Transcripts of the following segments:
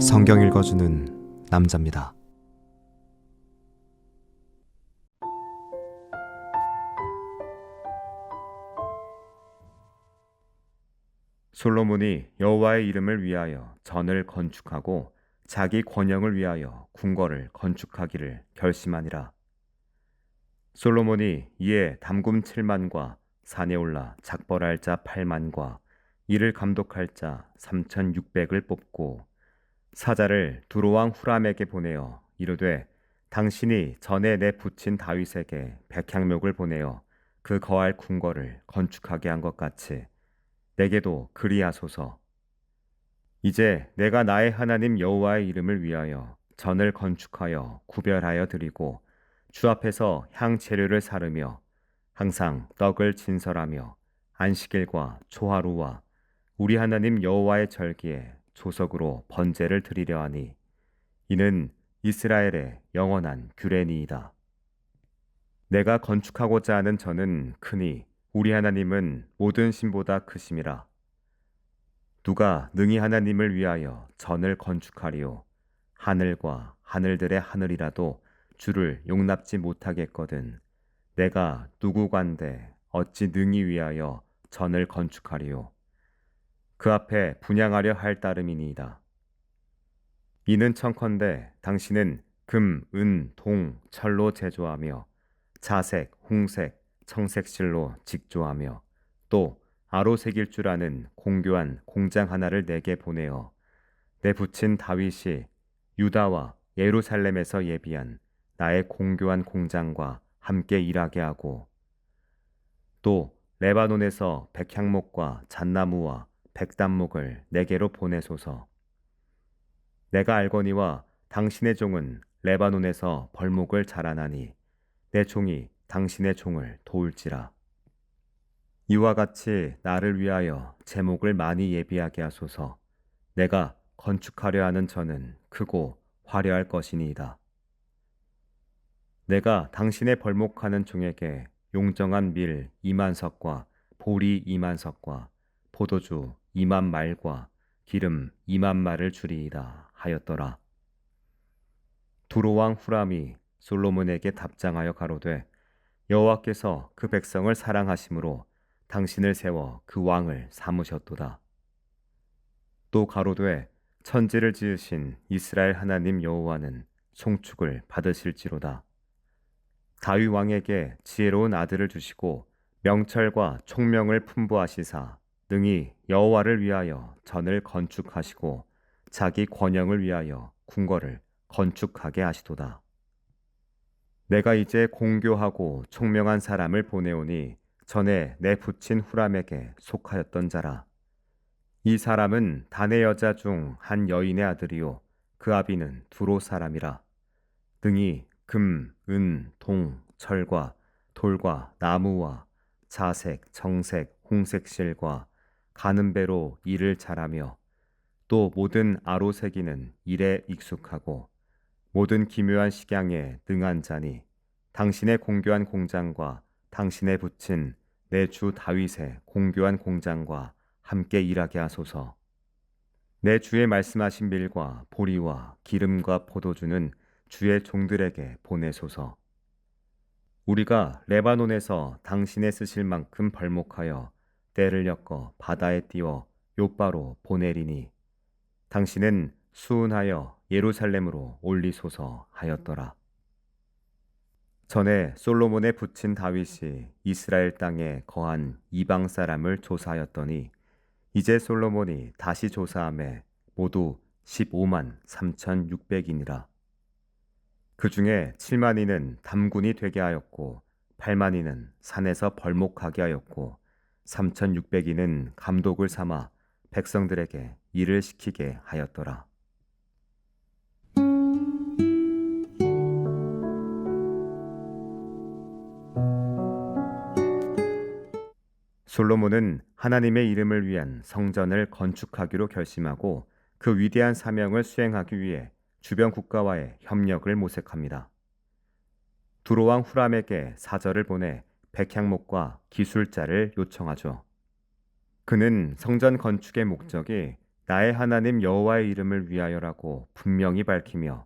성경 읽어주는 남자입니다. 솔로몬이 여호와의 이름을 위하여 전을 건축하고 자기 권영을 위하여 궁궐을 건축하기를 결심하니라. 솔로몬이 이에 담금 7만과 산에 올라 작벌할 자 8만과 이를 감독할 자 3,600을 뽑고 사자를 두로왕 후람에게 보내어 이르되 당신이 전에 내 부친 다윗에게 백향목을 보내어 그 거할 궁궐을 건축하게 한 것 같이 내게도 그리하소서. 이제 내가 나의 하나님 여호와의 이름을 위하여 전을 건축하여 구별하여 드리고 주 앞에서 향 재료를 사르며 항상 떡을 진설하며 안식일과 초하루와 우리 하나님 여호와의 절기에 조석으로 번제를 드리려 하니 이는 이스라엘의 영원한 규례니이다. 내가 건축하고자 하는 저는 크니 우리 하나님은 모든 신보다 크심이라. 누가 능히 하나님을 위하여 전을 건축하리요. 하늘과 하늘들의 하늘이라도 주를 용납지 못하겠거든. 내가 누구관데 어찌 능히 위하여 전을 건축하리요. 그 앞에 분양하려 할 따름이니이다. 이는 청컨대 당신은 금, 은, 동, 철로 제조하며 자색, 홍색, 청색실로 직조하며 또 아로색일 줄 아는 공교한 공장 하나를 내게 보내어 내 부친 다윗이 유다와 예루살렘에서 예비한 나의 공교한 공장과 함께 일하게 하고 또 레바논에서 백향목과 잣나무와 백단목을 내게로 보내소서. 내가 알거니와 당신의 종은 레바논에서 벌목을 자라나니 내 종이 당신의 종을 도울지라. 이와 같이 나를 위하여 제목을 많이 예비하게 하소서. 내가 건축하려 하는 저는 크고 화려할 것이니이다. 내가 당신의 벌목하는 종에게 용정한 밀 2만 석과 보리 2만 석과 포도주 2만 말과 기름 2만 말을 주리이다 하였더라. 두로왕 후람이 솔로몬에게 답장하여 가로되 여호와께서 그 백성을 사랑하심으로 당신을 세워 그 왕을 삼으셨도다. 또 가로되 천지를 지으신 이스라엘 하나님 여호와는 송축을 받으실지로다. 다윗 왕에게 지혜로운 아들을 주시고 명철과 총명을 풍부하시사 능히 여호와를 위하여 전을 건축하시고 자기 권영을 위하여 궁궐을 건축하게 하시도다. 내가 이제 공교하고 총명한 사람을 보내오니 전에 내 부친 후람에게 속하였던 자라. 이 사람은 단의 여자 중 한 여인의 아들이요 그 아비는 두로 사람이라. 등이 금, 은, 동, 철과 돌과 나무와 자색, 정색, 홍색 실과 가는 배로 일을 잘하며 또 모든 아로새기는 일에 익숙하고 모든 기묘한 식양에 능한 자니 당신의 공교한 공장과 당신의 붙인 내 주 다윗의 공교한 공장과 함께 일하게 하소서. 내 주의 말씀하신 밀과 보리와 기름과 포도주는 주의 종들에게 보내소서. 우리가 레바논에서 당신의 쓰실 만큼 벌목하여 때를 엮어 바다에 띄워 요바로 보내리니 당신은 수은하여 예루살렘으로 올리소서 하였더라. 전에 솔로몬의 부친 다윗이 이스라엘 땅에 거한 이방 사람을 조사하였더니 이제 솔로몬이 다시 조사함에 모두 15만 3,600인이라. 그 중에 7만이는 담군이 되게 하였고 8만이는 산에서 벌목하게 하였고 3,600인은 감독을 삼아 백성들에게 일을 시키게 하였더라. 솔로몬은 하나님의 이름을 위한 성전을 건축하기로 결심하고 그 위대한 사명을 수행하기 위해 주변 국가와의 협력을 모색합니다. 두로왕 후람에게 사절을 보내 백향목과 기술자를 요청하죠. 그는 성전 건축의 목적이 나의 하나님 여호와의 이름을 위하여라고 분명히 밝히며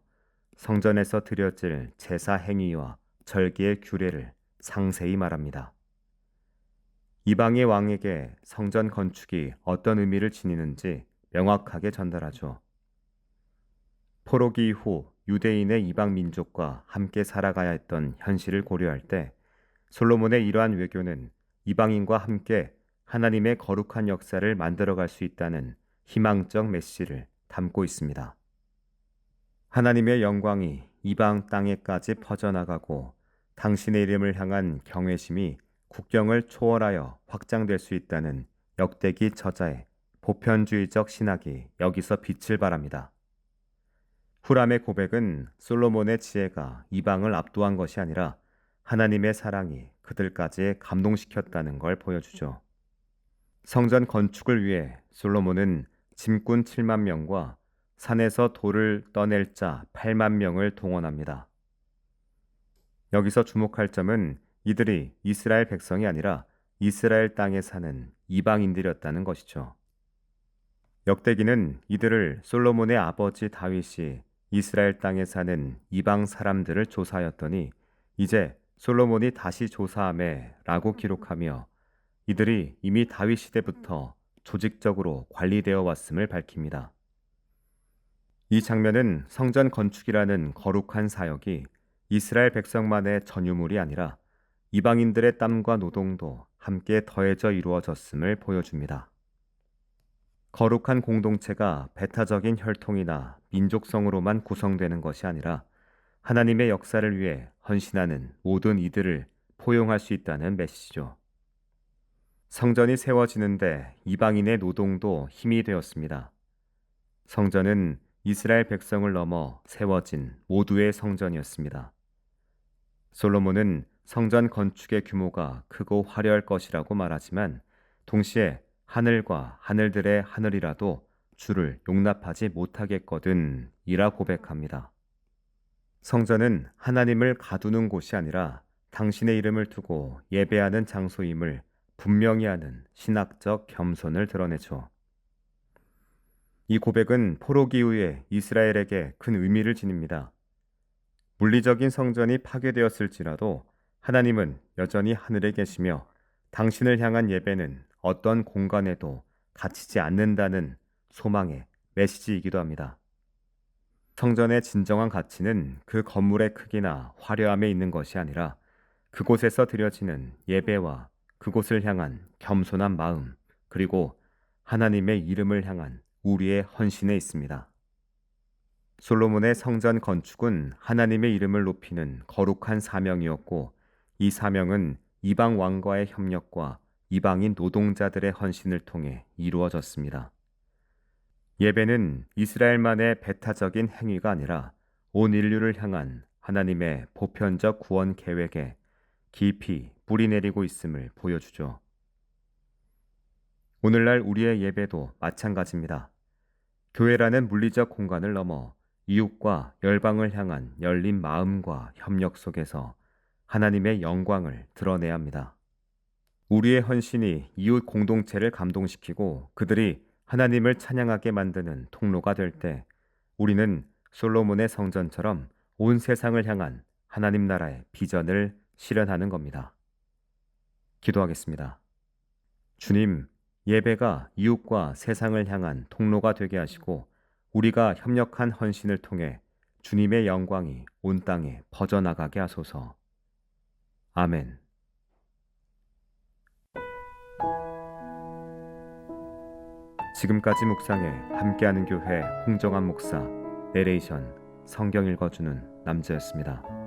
성전에서 드려질 제사 행위와 절기의 규례를 상세히 말합니다. 이방의 왕에게 성전 건축이 어떤 의미를 지니는지 명확하게 전달하죠. 포로기 이후 유대인의 이방 민족과 함께 살아가야 했던 현실을 고려할 때 솔로몬의 이러한 외교는 이방인과 함께 하나님의 거룩한 역사를 만들어갈 수 있다는 희망적 메시지를 담고 있습니다. 하나님의 영광이 이방 땅에까지 퍼져나가고 당신의 이름을 향한 경외심이 국경을 초월하여 확장될 수 있다는 역대기 저자의 보편주의적 신학이 여기서 빛을 발합니다. 후람의 고백은 솔로몬의 지혜가 이방을 압도한 것이 아니라 하나님의 사랑이 그들까지 감동시켰다는 걸 보여주죠. 성전 건축을 위해 솔로몬은 짐꾼 7만 명과 산에서 돌을 떠낼 자 8만 명을 동원합니다. 여기서 주목할 점은 이들이 이스라엘 백성이 아니라 이스라엘 땅에 사는 이방인들이었다는 것이죠. 역대기는 이들을 솔로몬의 아버지 다윗이 이스라엘 땅에 사는 이방 사람들을 조사하였더니 이제 솔로몬이 다시 조사함에 라고 기록하며 이들이 이미 다윗 시대부터 조직적으로 관리되어 왔음을 밝힙니다. 이 장면은 성전 건축이라는 거룩한 사역이 이스라엘 백성만의 전유물이 아니라 이방인들의 땀과 노동도 함께 더해져 이루어졌음을 보여줍니다. 거룩한 공동체가 배타적인 혈통이나 민족성으로만 구성되는 것이 아니라 하나님의 역사를 위해 헌신하는 모든 이들을 포용할 수 있다는 메시지죠. 성전이 세워지는데 이방인의 노동도 힘이 되었습니다. 성전은 이스라엘 백성을 넘어 세워진 모두의 성전이었습니다. 솔로몬은 성전 건축의 규모가 크고 화려할 것이라고 말하지만 동시에 하늘과 하늘들의 하늘이라도 주를 용납하지 못하겠거든 이라 고백합니다. 성전은 하나님을 가두는 곳이 아니라 당신의 이름을 두고 예배하는 장소임을 분명히 하는 신학적 겸손을 드러내죠. 이 고백은 포로기 후에 이스라엘에게 큰 의미를 지닙니다. 물리적인 성전이 파괴되었을지라도 하나님은 여전히 하늘에 계시며 당신을 향한 예배는 어떤 공간에도 갇히지 않는다는 소망의 메시지이기도 합니다. 성전의 진정한 가치는 그 건물의 크기나 화려함에 있는 것이 아니라 그곳에서 드려지는 예배와 그곳을 향한 겸손한 마음, 그리고 하나님의 이름을 향한 우리의 헌신에 있습니다. 솔로몬의 성전 건축은 하나님의 이름을 높이는 거룩한 사명이었고, 이 사명은 이방 왕과의 협력과 이방인 노동자들의 헌신을 통해 이루어졌습니다. 예배는 이스라엘만의 배타적인 행위가 아니라 온 인류를 향한 하나님의 보편적 구원 계획에 깊이 뿌리 내리고 있음을 보여주죠. 오늘날 우리의 예배도 마찬가지입니다. 교회라는 물리적 공간을 넘어 이웃과 열방을 향한 열린 마음과 협력 속에서 하나님의 영광을 드러내야 합니다. 우리의 헌신이 이웃 공동체를 감동시키고 그들이 하나님을 찬양하게 만드는 통로가 될 때 우리는 솔로몬의 성전처럼 온 세상을 향한 하나님 나라의 비전을 실현하는 겁니다. 기도하겠습니다. 주님, 예배가 이웃과 세상을 향한 통로가 되게 하시고 우리가 협력한 헌신을 통해 주님의 영광이 온 땅에 퍼져나가게 하소서. 아멘. 지금까지 묵상에 함께하는 교회 홍정한 목사 내레이션 성경 읽어주는 남자였습니다.